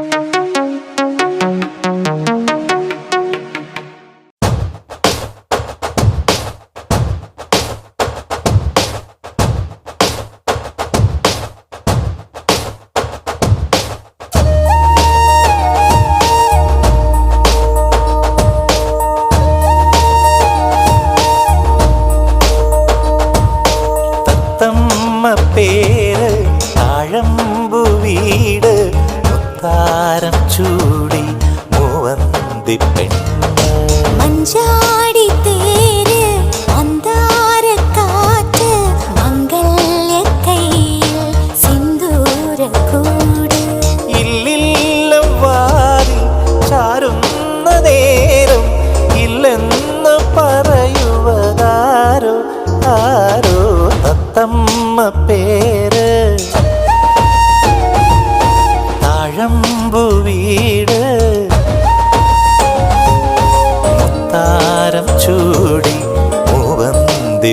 തത്തമ്മ മുത്താരം ചൂടി മൂവന്തി പെണ്ണ്. മഞ്ചാടി തേര് അന്താരക്കാറ്റ് സിന്ദൂര കൂട്. ഇല്ലില്ല വാരി ചാരുന്ന നേരം ഇല്ലെന്ന് പറയുവതാരോ ആരോ തത്തമ്മ പേര്. താഴമ്പു വീട്. താരം ചൂടി മൂവന്തി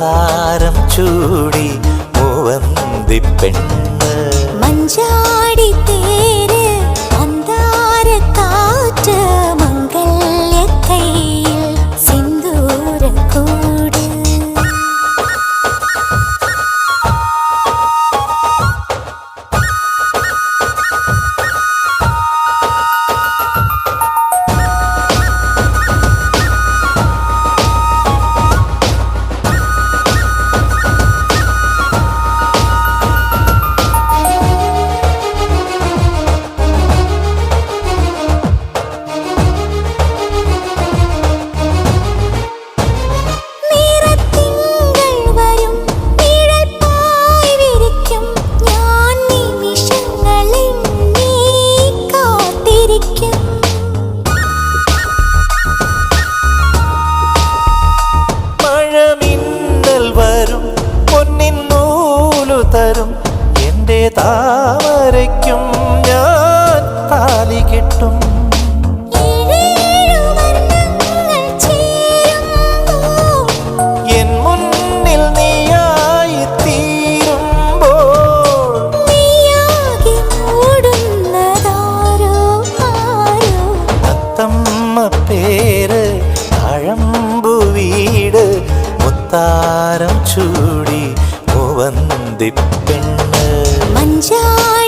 മുത്താരം ചൂടി മൂവന്തി താമരയ്ക്കും ഞാൻ താലി കെട്ടും. പേര് അഴമ്പു വീട് മുത്താരം ചൂടി മുവന്തി সঞ্জয়